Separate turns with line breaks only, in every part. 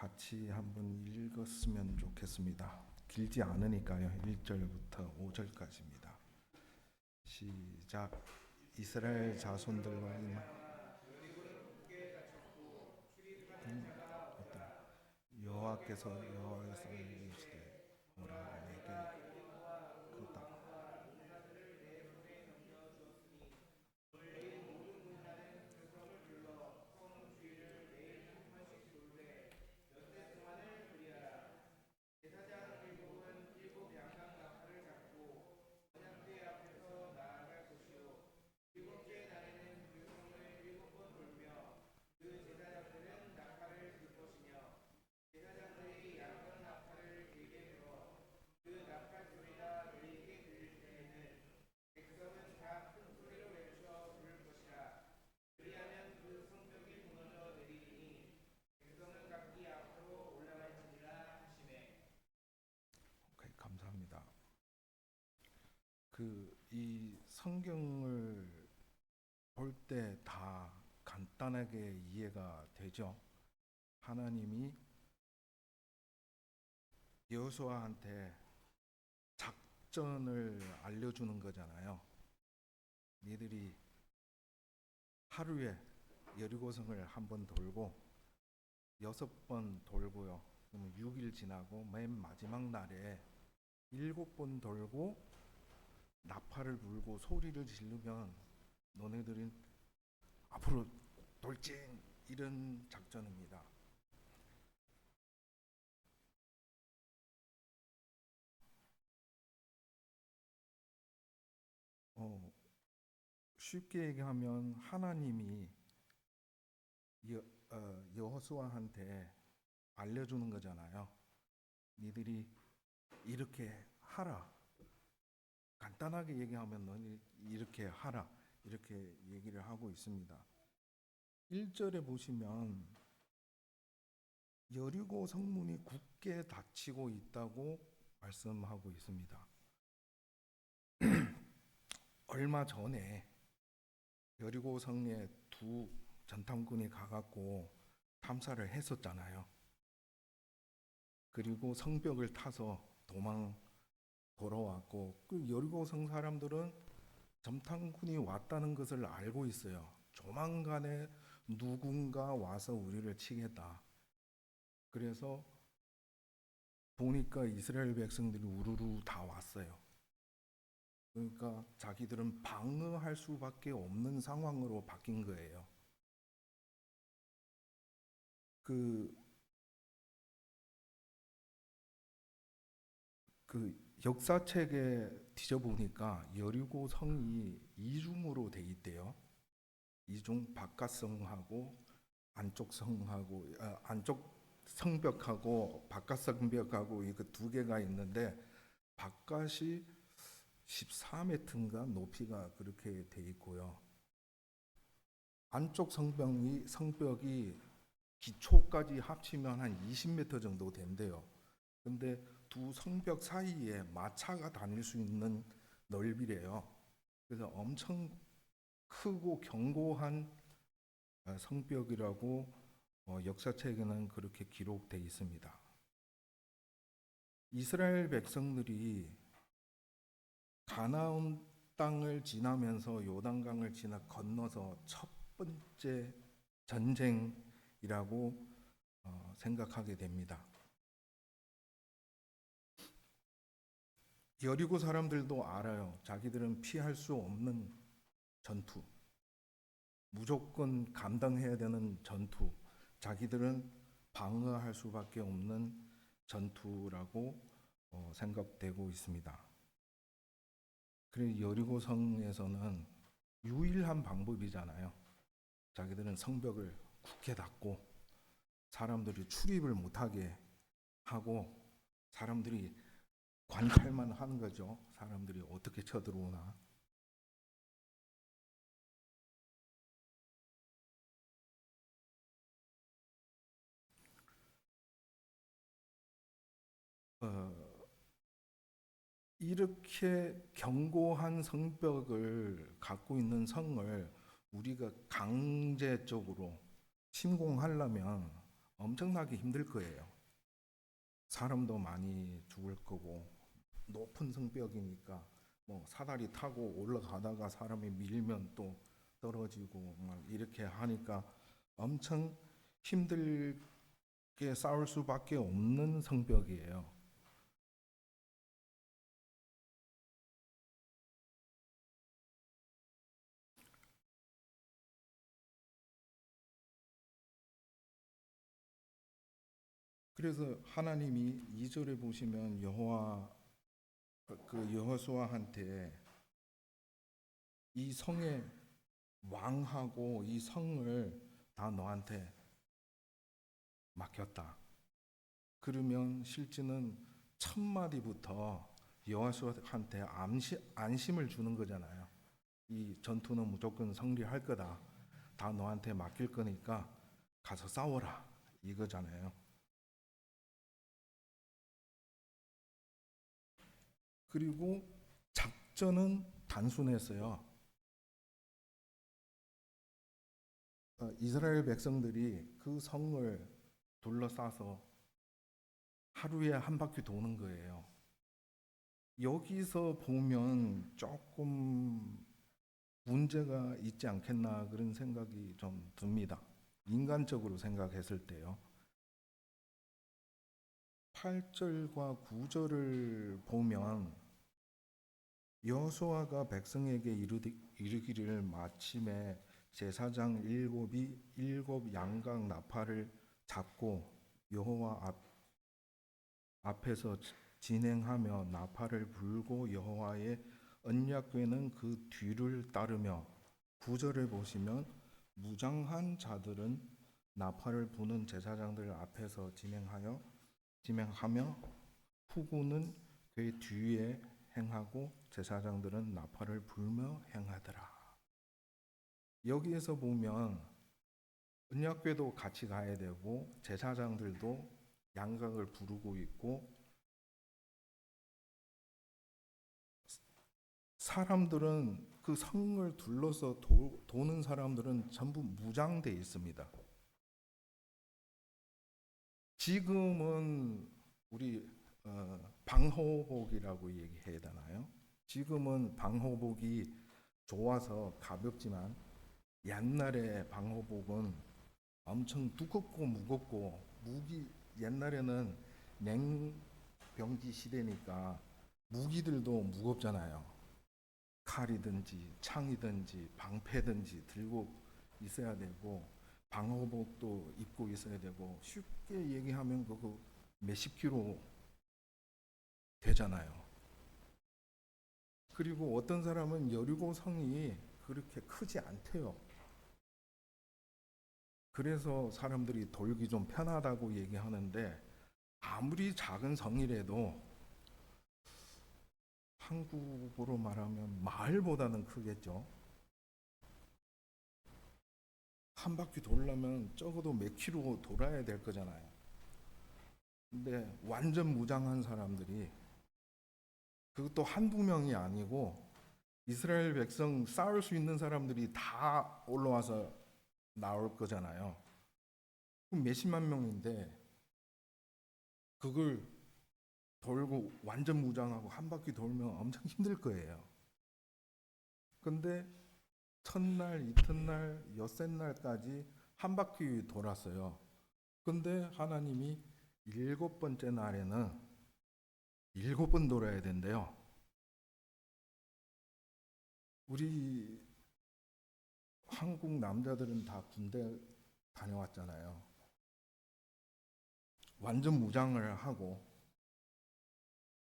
같이 한번 읽었으면 좋겠습니다. 길지 않으니까요. 1절부터 5절까지입니다. 시작. 이스라엘 자손들과 이- 음, 여호와께서 여호와께서 이르시되 뭐라 내게 그 땅. 오케이, 감사합니다. 그 이 성경을 볼 때 다 간단하게 이해가 되죠. 하나님이 여호수아한테 작전을 알려주는 거잖아요. 니들이 하루에 여리고성을 한 번 돌고 여섯 번 돌고요. 그러면 6일 지나고 맨 마지막 날에 일곱 번 돌고 나팔을 불고 소리를 지르면 너네들은 앞으로 돌진 이런 작전입니다. 어, 쉽게 얘기하면 하나님이 여, 어, 여호수아한테 알려주는 거잖아요. 니들이 이렇게 하라. 간단하게 얘기하면 너희 이렇게 하라. 이렇게 얘기를 하고 있습니다. 1절에 보시면 여리고 성문이 굳게 닫히고 있다고 말씀하고 있습니다. 얼마 전에 여리고 성에 두 전탐꾼이 가갖고 탐사를 했었잖아요. 그리고 성벽을 타서 도망 돌아왔고 그 여리고성 사람들은 점탕군이 왔다는 것을 알고 있어요. 조만간에 누군가 와서 우리를 치겠다. 그래서 보니까 이스라엘 백성들이 우르르 다 왔어요. 그러니까 자기들은 방어할 수밖에 없는 상황으로 바뀐 거예요. 그, 그 역사책에 뒤져보니까 여리고 성이 이중으로 돼 있대요. 이중 바깥 성하고 안쪽 성하고 아, 안쪽 성벽하고 바깥 성벽하고 이거 두 개가 있는데 바깥이 14m인가 높이가 그렇게 돼 있고요. 안쪽 성벽이 성벽이 기초까지 합치면 한 20m 정도 된대요. 근데 두 성벽 사이에 마차가 다닐 수 있는 넓이래요. 그래서 엄청 크고 견고한 어, 성벽이라고 어, 역사책에는 그렇게 기록돼 있습니다. 이스라엘 백성들이 가나안 땅을 지나면서 요단강을 지나 건너서 첫 번째 전쟁이라고 어, 생각하게 됩니다. 여리고 사람들도 알아요. 자기들은 피할 수 없는 전투. 무조건 감당해야 되는 전투. 자기들은 방어할 수밖에 없는 전투라고 어, 생각되고 있습니다. 그래 여리고 성에서는 유일한 방법이잖아요. 자기들은 성벽을 굳게 닫고 사람들이 출입을 못하게 하고 사람들이 관찰만 하는 거죠. 사람들이 어떻게 쳐들어오나. 어, 이렇게 견고한 성벽을 갖고 있는 성을 우리가 강제적으로 침공하려면 엄청나게 힘들 거예요. 사람도 많이 죽을 거고 높은 성벽이니까 뭐 사다리 타고 올라가다가 사람이 밀면 또 떨어지고 막 이렇게 하니까 엄청 힘들게 싸울 수밖에 없는 성벽이에요. 그래서 하나님이 2절에 보시면 여호와 그 여호수아한테 이 성의 왕하고 이 성을 다 너한테 맡겼다. 그러면 실제는 첫 마디부터 여호수아한테 암시, 안심 을 주는 거잖아요. 이 전투는 무조건 승리할 거다. 다 너한테 맡길 거니까 가서 싸워라. 이거잖아요. 그리고 작전은 단순했어요. 어, 이스라엘 백성들이 그 성을 둘러싸서 하루에 한 바퀴 도는 거예요. 여기서 보면 조금 문제가 있지 않겠나 그런 생각이 좀 듭니다. 인간적으로 생각했을 때요. 8절과 9절을 보면 여호수아가 백성에게 이르기를 마침에 제사장 일곱이 일곱 양각 나팔을 잡고 여호와 앞, 앞에서 진행하며 나팔을 불고 여호와의 언약궤는 그 뒤를 따르며 9절을 보시면 무장한 자들은 나팔을 부는 제사장들 앞에서 진행하여 진행하며 후구는 그 뒤에 행하고 제사장들은 나팔을 불며 행하더라. 여기에서 보면 언약궤도 같이 가야 되고 제사장들도 양각을 부르고 있고 사람들은 그 성을 둘러서 도, 도는 사람들은 전부 무장돼 있습니다. 지금은 우리 어, 방호복이라고 얘기해야 되나요? 지금은 방호복이 좋아서 가볍지만 옛날에 방호복은 엄청 두껍고 무겁고 무기 옛날에는 냉병기 시대니까 무기들도 무겁잖아요. 칼이든지 창이든지 방패든지 들고 있어야 되고 방호복도 입고 있어야 되고 쉽게 얘기하면 그거 몇십 킬로 되잖아요. 그리고 어떤 사람은 여리고 성이 그렇게 크지 않대요. 그래서 사람들이 돌기 좀 편하다고 얘기하는데 아무리 작은 성이라도 한국으로 말하면 마을보다는 크겠죠. 한 바퀴 돌려면 적어도 몇 킬로 돌아야 될 거잖아요. 근데 완전 무장한 사람들이 그것도 한두 명이 아니고 이스라엘 백성 싸울 수 있는 사람들이 다 올라와서 나올 거잖아요. 몇십만 명인데 그걸 돌고 완전 무장하고 한 바퀴 돌면 엄청 힘들 거예요. 근데 첫날, 이튿날, 엿새 날까지 한 바퀴 돌았어요. 근데 하나님이 일곱 번째 날에는 일곱 번 돌아야 된대요. 우리 한국 남자들은 다 군대 다녀왔잖아요. 완전 무장을 하고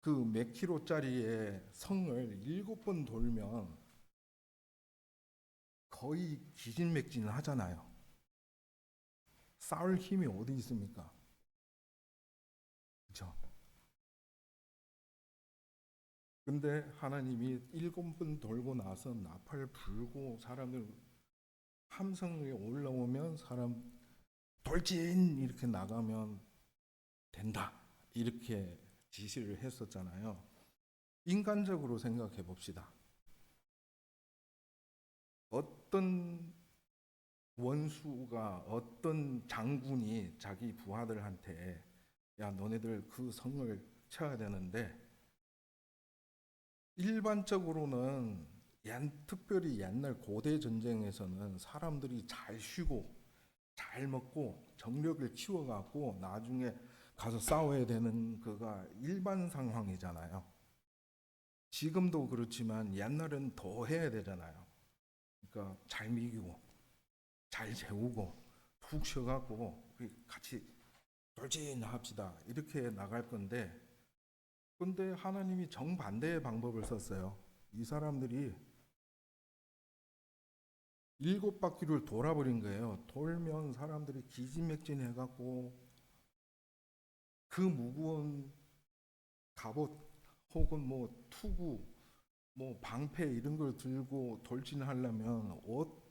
그 몇 킬로짜리의 성을 일곱 번 돌면 거의 기진맥진 하잖아요. 싸울 힘이 어디 있습니까? 그렇죠? 근데 하나님이 일곱 번 돌고 나서 나팔 불고 사람들 함성이 올라오면 사람 돌진 이렇게 나가면 된다 이렇게 지시를 했었잖아요. 인간적으로 생각해 봅시다. 어떤 원수가 어떤 장군이 자기 부하들한테 야 너네들 그 성을 쳐야 되는데 일반적으로는 옛, 특별히 옛날 고대 전쟁에서는 사람들이 잘 쉬고 잘 먹고 정력을 키워갖고 나중에 가서 싸워야 되는 그가 일반 상황이잖아요. 지금도 그렇지만 옛날엔 더 해야 되잖아요. 그러니까 잘 먹이고 잘 재우고 푹 쉬어갖고 같이 돌진 합시다 이렇게 나갈 건데 근데 하나님이 정반대의 방법을 썼어요. 이 사람들이 일곱 바퀴를 돌아버린 거예요. 돌면 사람들이 기진맥진해갖고 그 무거운 갑옷 혹은 뭐 투구, 뭐 방패 이런 걸 들고 돌진하려면 어,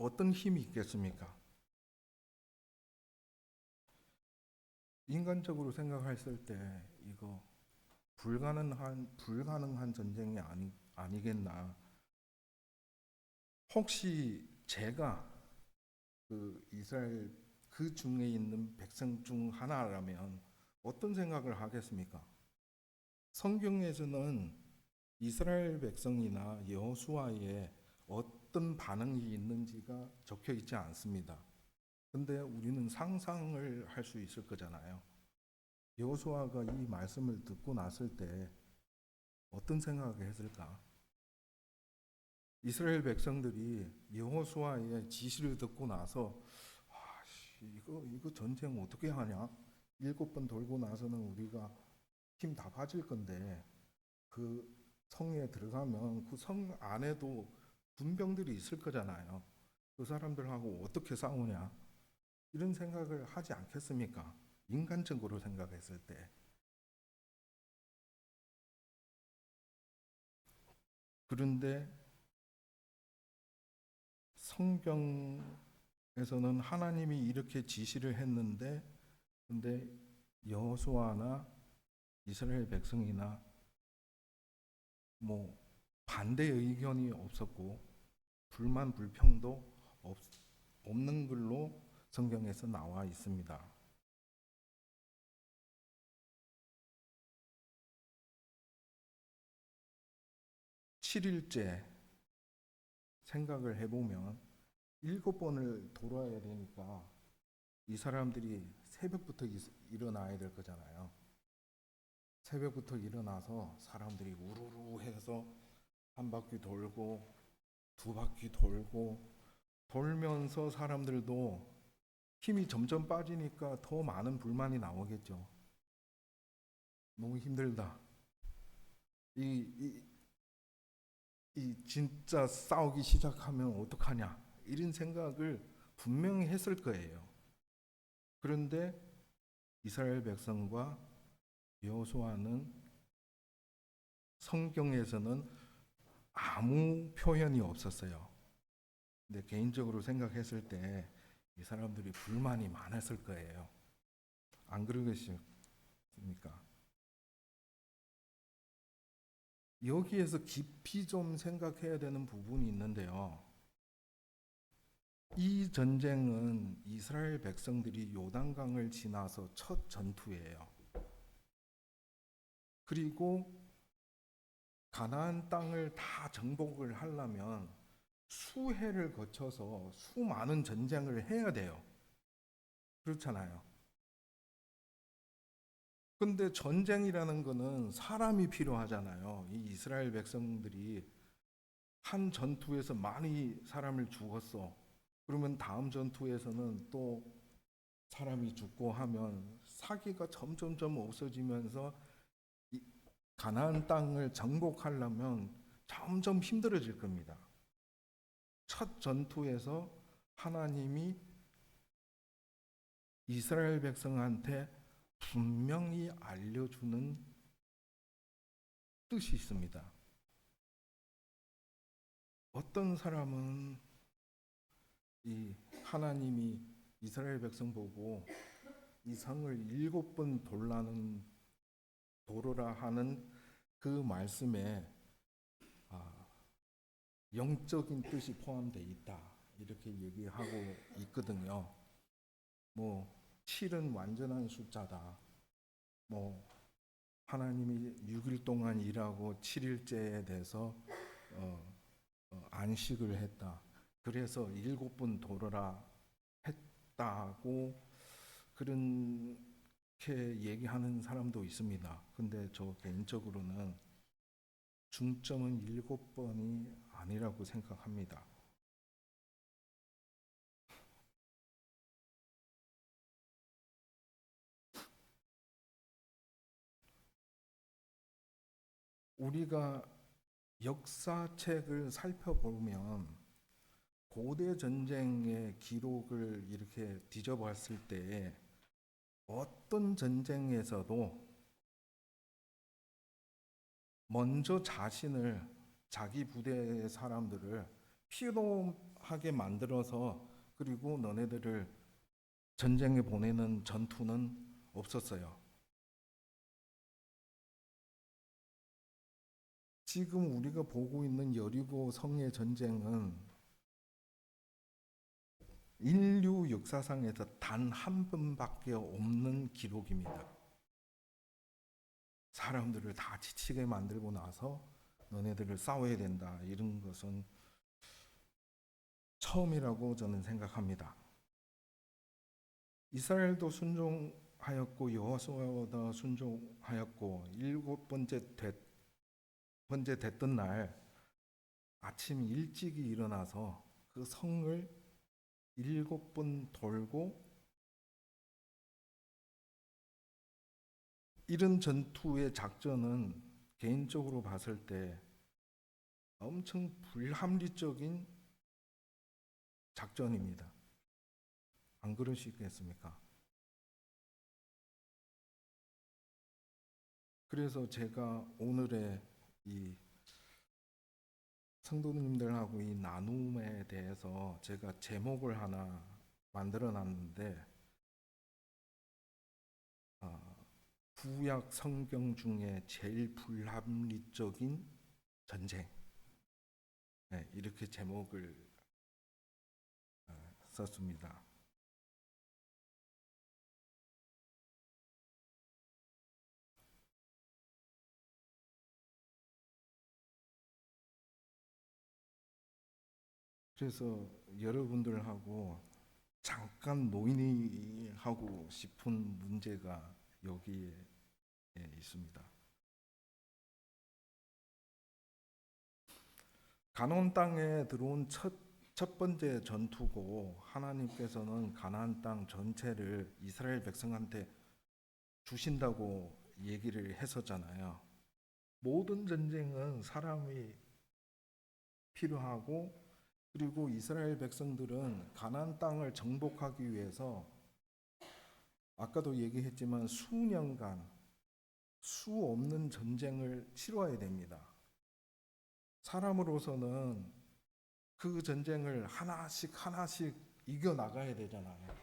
어떤 힘이 있겠습니까? 인간적으로 생각했을 때 이거 불가능한 불가능한 전쟁이 아니 아니겠나. 혹시 제가 그 이스라엘 그 중에 있는 백성 중 하나라면 어떤 생각을 하겠습니까? 성경에서는 이스라엘 백성이나 여호수아의 어떤 반응이 있는지가 적혀 있지 않습니다. 근데 우리는 상상을 할 수 있을 거잖아요. 여호수아가 이 말씀을 듣고 났을 때 어떤 생각을 했을까? 이스라엘 백성들이 여호수아의 지시를 듣고 나서 아, 씨, 이거 이거 전쟁 어떻게 하냐? 일곱 번 돌고 나서는 우리가 힘 다 빠질 건데 그 성에 들어가면 그 성 안에도 군병들이 있을 거잖아요. 그 사람들하고 어떻게 싸우냐? 이런 생각을 하지 않겠습니까? 인간적으로 생각했을 때. 그런데 성경에서는 하나님이 이렇게 지시를 했는데 근데 여호수아나 이스라엘 백성이나 뭐 반대 의견이 없었고 불만 불평도 없, 없는 걸로 성경에서 나와 있습니다. 7일째 생각을 해보면 일곱 번을 돌아야 되니까 이 사람들이 새벽부터 일- 일어나야 될 거잖아요. 새벽부터 일어나서 사람들이 우르르 해서 한 바퀴 돌고 두 바퀴 돌고 돌면서 사람들도 힘이 점점 빠지니까 더 많은 불만이 나오겠죠. 너무 힘들다. 이, 이, 이 진짜 싸우기 시작하면 어떡하냐. 이런 생각을 분명히 했을 거예요. 그런데 이스라엘 백성과 여호수아는 성경에서는 아무 표현이 없었어요. 근데 개인적으로 생각했을 때 이 사람들이 불만이 많았을 거예요. 안 그러겠습니까? 여기에서 깊이 좀 생각해야 되는 부분이 있는데요. 이 전쟁은 이스라엘 백성들이 요단강을 지나서 첫 전투예요. 그리고 가나안 땅을 다 정복을 하려면 수해를 거쳐서 수많은 전쟁을 해야 돼요. 그렇잖아요. 근데 전쟁이라는 거는 사람이 필요하잖아요. 이 이스라엘 백성들이 한 전투에서 많이 사람을 죽었어. 그러면 다음 전투에서는 또 사람이 죽고 하면 사기가 점점점 없어지면서 이 가나안 땅을 정복하려면 점점 힘들어질 겁니다. 첫 전투에서 하나님이 이스라엘 백성한테 분명히 알려주는 뜻이 있습니다. 어떤 사람은 이 하나님이 이스라엘 백성 보고 이 성을 일곱 번 돌라는 도로라 하는 그 말씀에 아, 영적인 뜻이 포함되어 있다 이렇게 얘기하고 있거든요. 뭐 7은 완전한 숫자다. 뭐 하나님이 6일 동안 일하고 7일째에 대해서 어, 어, 안식을 했다. 그래서 일곱 번 돌아라 했다고 그 렇게 얘기하는 사람도 있습니다. 근데 저 개인적으로는 중점은 일곱 번이 아니라고 생각합니다. 우리가 역사책을 살펴보면 고대 전쟁의 기록을 이렇게 뒤져봤을 때 어떤 전쟁에서도 먼저 자신을 자기 부대의 사람들을 피로하게 만들어서 그리고 너네들을 전쟁에 보내는 전투는 없었어요. 지금 우리가 보고 있는 여리고 성의 전쟁은 인류 역사상에서 단 한 번밖에 없는 기록입니다. 사람들을 다 지치게 만들고 나서 너네들을 싸워야 된다. 이런 것은 처음이라고 저는 생각합니다. 이스라엘도 순종하였고 여호수아도 순종하였고 일곱 번째 됐 번째 됐던 날 아침 일찍이 일어나서 그 성을 일곱 번 돌고 이런 전투의 작전은 개인적으로 봤을 때 엄청 불합리적인 작전입니다. 안 그러시겠습니까? 그래서 제가 오늘의 이 성도님들하고 이 나눔에 대해서 제가 제목을 하나 만들어 놨는데 아, 구약 성경 중에 제일 불합리적인 전쟁 네, 이렇게 제목을 아, 썼습니다. 그래서 여러분들하고 잠깐 논의하고 싶은 문제가 여기에 예, 있습니다. 가나안 땅에 들어온 첫, 첫 번째 전투고 하나님께서는 가나안 땅 전체를 이스라엘 백성한테 주신다고 얘기를 했었잖아요. 모든 전쟁은 사람이 필요하고 그리고 이스라엘 백성들은 가나안 땅을 정복하기 위해서 아까도 얘기했지만 수년간 수 없는 전쟁을 치러야 됩니다. 사람으로서는 그 전쟁을 하나씩 하나씩 이겨 나가야 되잖아요.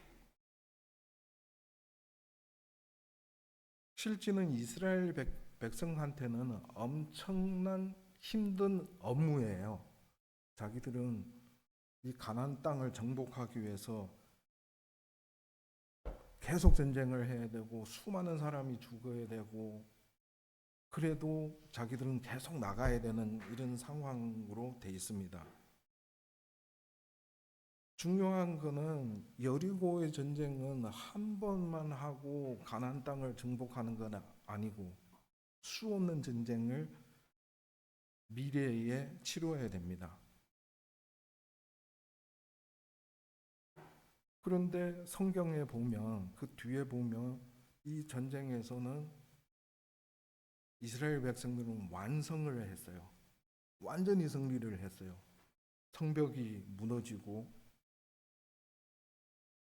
실제는 이스라엘 백, 백성한테는 엄청난 힘든 업무예요. 자기들은 이 가나안 땅을 정복하기 위해서 계속 전쟁을 해야 되고 수많은 사람이 죽어야 되고 그래도 자기들은 계속 나가야 되는 이런 상황으로 돼 있습니다. 중요한 거는 여리고의 전쟁은 한 번만 하고 가나안 땅을 정복하는 건 아니고 수 없는 전쟁을 미래에 치러야 됩니다. 그런데 성경에 보면 그 뒤에 보면 이 전쟁에서는 이스라엘 백성들은 완성을 했어요. 완전히 승리를 했어요. 성벽이 무너지고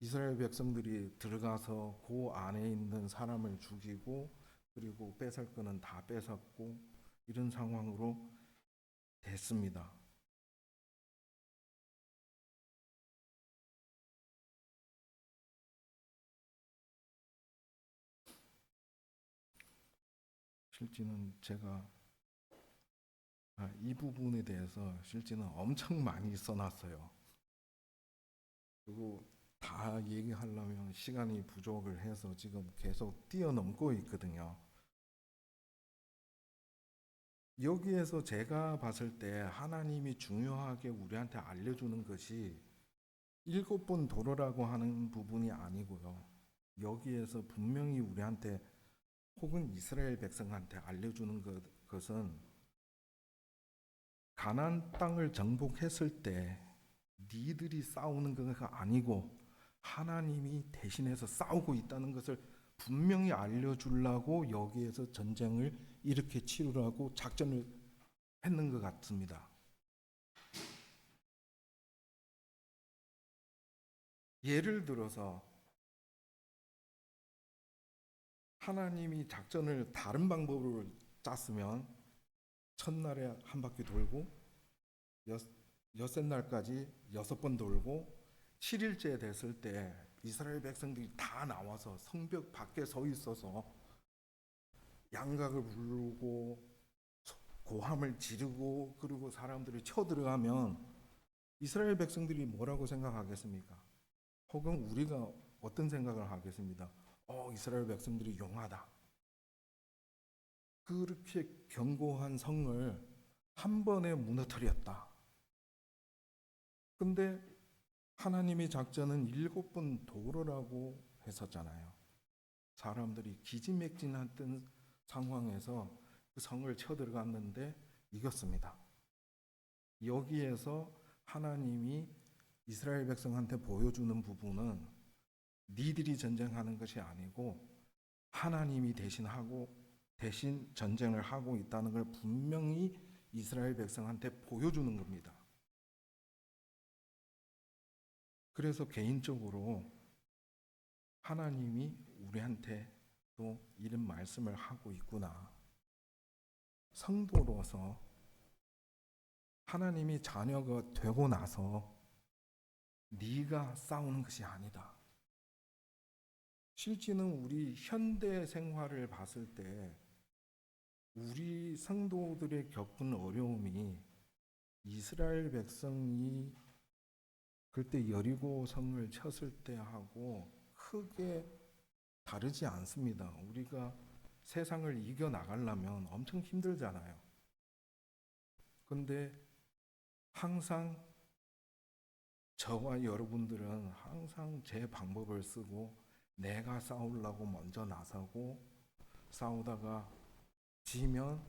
이스라엘 백성들이 들어가서 그 안에 있는 사람을 죽이고 그리고 뺏을 거는 다 뺏었고 이런 상황으로 됐습니다. 실제는 제가 아, 이 부분에 대해서 실제는 엄청 많이 써놨어요. 그리고 다 얘기하려면 시간이 부족을 해서 지금 계속 뛰어넘고 있거든요. 여기에서 제가 봤을 때 하나님이 중요하게 우리한테 알려주는 것이 일곱 번 도로라고 하는 부분이 아니고요. 여기에서 분명히 우리한테 혹은 이스라엘 백성한테 알려주는 것, 것은 가나안 땅을 정복했을 때 니들이 싸우는 것가 아니고 하나님이 대신해서 싸우고 있다는 것을 분명히 알려주려고 여기에서 전쟁을 이렇게 치르라고 작전을 했는 것 같습니다. 예를 들어서 하나님이 작전을 다른 방법으로 짰으면 첫날에 한 바퀴 돌고 여, 엿새 날까지 여섯 번 돌고 7일째 됐을 때 이스라엘 백성들이 다 나와서 성벽 밖에 서 있어서 양각을 부르고 고함을 지르고 그리고 사람들이 쳐들어가면 이스라엘 백성들이 뭐라고 생각하겠습니까? 혹은 우리가 어떤 생각을 하겠습니다. 어, 이스라엘 백성들이 용하다. 그렇게 견고한 성을 한 번에 무너뜨렸다. 근데 하나님의 작전은 일곱 번 도로라고 했었잖아요. 사람들이 기지맥진했던 상황에서 그 성을 쳐들어갔는데 이겼습니다. 여기에서 하나님이 이스라엘 백성한테 보여주는 부분은 니들이 전쟁하는 것이 아니고 하나님이 대신하고 대신 전쟁을 하고 있다는 걸 분명히 이스라엘 백성한테 보여주는 겁니다. 그래서 개인적으로 하나님이 우리한테 또 이런 말씀을 하고 있구나. 성도로서 하나님이 자녀가 되고 나서 네가 싸우는 것이 아니다. 실제는 우리 현대 생활을 봤을 때 우리 성도들의 겪은 어려움이 이스라엘 백성이 그때 여리고 성을 쳤을 때 하고 크게 다르지 않습니다. 우리가 세상을 이겨 나가려면 엄청 힘들잖아요. 근데 항상 저와 여러분들은 항상 제 방법을 쓰고 내가 싸우려고 먼저 나서고 싸우다가 지면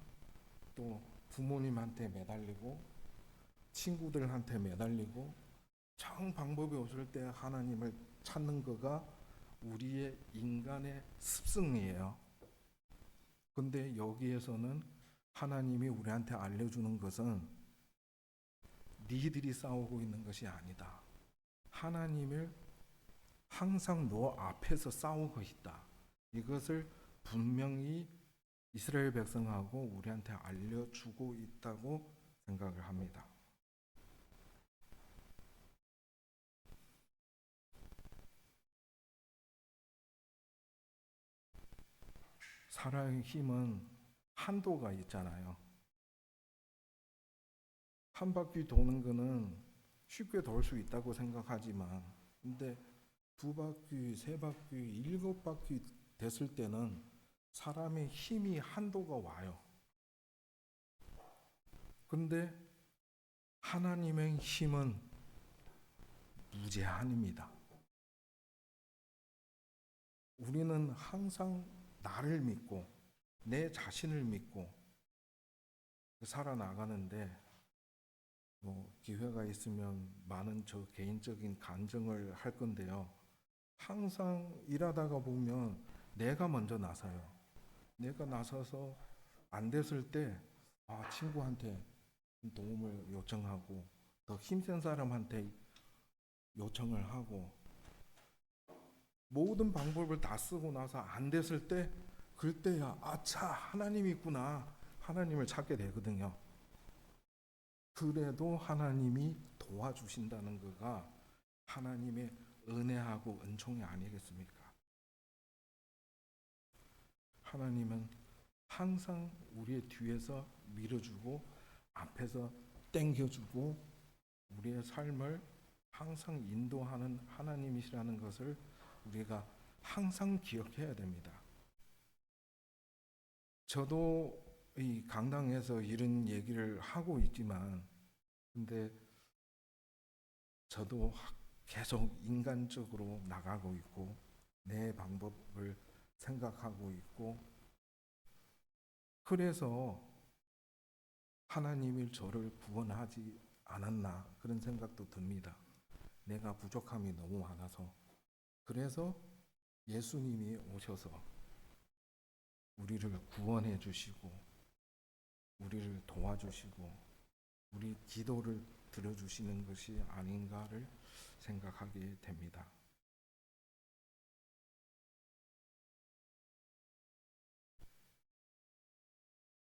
또 부모님한테 매달리고 친구들한테 매달리고 정 방법이 없을 때 하나님을 찾는 거가 우리의 인간의 습성이에요. 근데 여기에서는 하나님이 우리한테 알려주는 것은 니들이 싸우고 있는 것이 아니다. 하나님을 항상 너 앞에서 싸우고 있다. 이것을 분명히 이스라엘 백성하고 우리한테 알려주고 있다고 생각을 합니다. 사랑의 힘은 한도가 있잖아요. 한 바퀴 도는 거는 쉽게 돌 수 있다고 생각하지만, 근데 두 바퀴, 세 바퀴, 일곱 바퀴 됐을 때는 사람의 힘이 한도가 와요. 근데 하나님의 힘은 무제한입니다. 우리는 항상 나를 믿고 내 자신을 믿고 살아나가는데 뭐 기회가 있으면 많은 저 개인적인 간증을 할 건데요. 항상 일하다가 보면 내가 먼저 나서요. 내가 나서서 안 됐을 때 아, 친구한테 도움을 요청하고 더 힘센 사람한테 요청을 하고 모든 방법을 다 쓰고 나서 안 됐을 때 그때야 아차 하나님이 있구나 하나님을 찾게 되거든요. 그래도 하나님이 도와주신다는 거가 하나님의 은혜하고 은총이 아니겠습니까? 하나님은 항상 우리의 뒤에서 밀어주고 앞에서 땡겨주고 우리의 삶을 항상 인도하는 하나님이시라는 것을 우리가 항상 기억해야 됩니다. 저도 이 강당에서 이런 얘기를 하고 있지만 근데 저도 계속 인간적으로 나가고 있고 내 방법을 생각하고 있고 그래서 하나님이 저를 구원하지 않았나 그런 생각도 듭니다. 내가 부족함이 너무 많아서 그래서 예수님이 오셔서 우리를 구원해 주시고 우리를 도와주시고 우리 기도를 들어주시는 것이 아닌가를 생각하게 됩니다.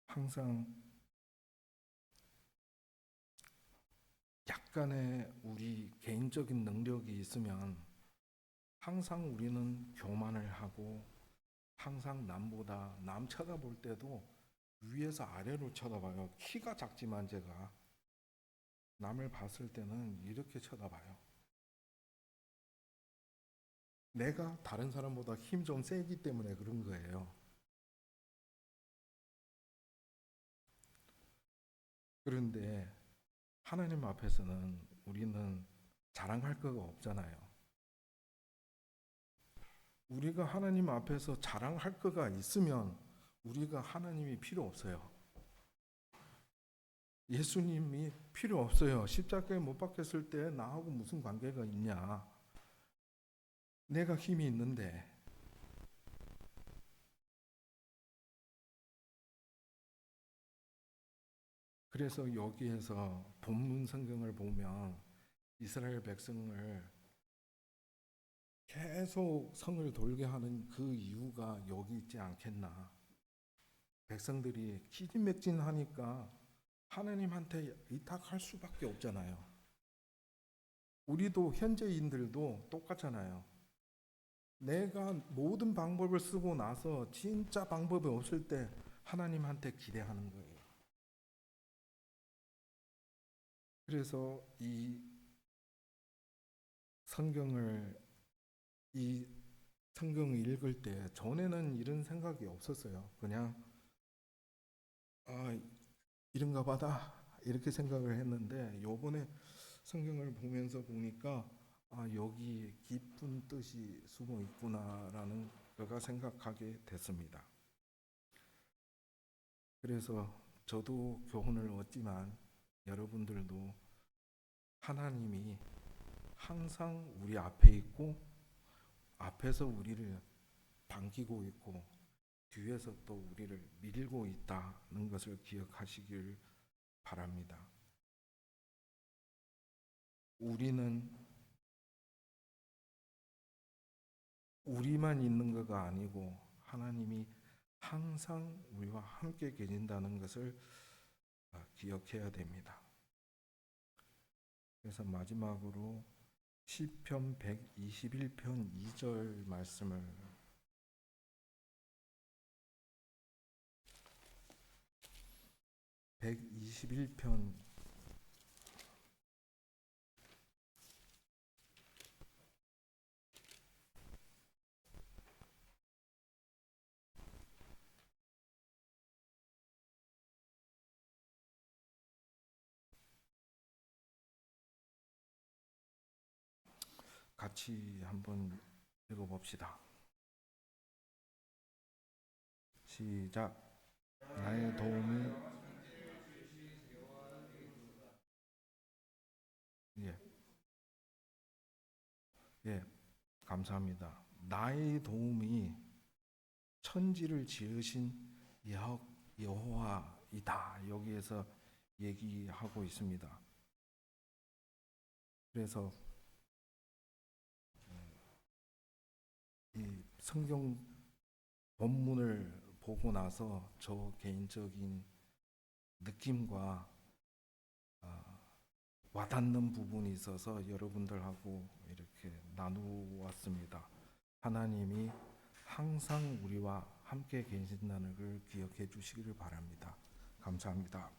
항상 약간의 우리 개인적인 능력이 있으면 항상 우리는 교만을 하고 항상 남보다 남 쳐다볼 때도 위에서 아래로 쳐다봐요. 키가 작지만 제가 남을 봤을 때는 이렇게 쳐다봐요. 내가 다른 사람보다 힘 좀 세기 때문에 그런 거예요. 그런데 하나님 앞에서는 우리는 자랑할 거가 없잖아요. 우리가 하나님 앞에서 자랑할 거가 있으면 우리가 하나님이 필요 없어요. 예수님이 필요 없어요. 십자가에 못 박혔을 때 나하고 무슨 관계가 있냐? 내가 힘이 있는데 그래서 여기에서 본문 성경을 보면 이스라엘 백성을 계속 성을 돌게 하는 그 이유가 여기 있지 않겠나. 백성들이 기진맥진하니까 하나님한테 의탁할 수밖에 없잖아요. 우리도 현재인들도 똑같잖아요. 내가 모든 방법을 쓰고 나서 진짜 방법이 없을 때 하나님한테 기대하는 거예요. 그래서 이 성경을 이 성경을 읽을 때 전에는 이런 생각이 없었어요. 그냥 아 이런가 보다 이렇게 생각을 했는데 요번에 성경을 보면서 보니까 아 여기 깊은 뜻이 숨어 있구나라는 거가 생각하게 됐습니다. 그래서 저도 교훈을 얻지만 여러분들도 하나님이 항상 우리 앞에 있고 앞에서 우리를 반기고 있고 뒤에서 또 우리를 밀고 있다는 것을 기억하시길 바랍니다. 우리는 우리만 있는 것가 아니고 하나님이 항상 우리와 함께 계신다는 것을 아, 기억해야 됩니다. 그래서 마지막으로 시편 121편 2절 말씀을 (121편) 같이 한번 읽어봅시다. 시작. 나의 도움이 예. 예. 감사합니다. 나의 도움이 천지를 지으신 여 여호와이다. 여기에서 얘기하고 있습니다. 그래서 성경 본문을 보고 나서 저 개인적인 느낌과 아, 와닿는 부분이 있어서 여러분들하고 이렇게 나누었습니다. 하나님이 항상 우리와 함께 계신다는 걸 기억해 주시기를 바랍니다. 감사합니다.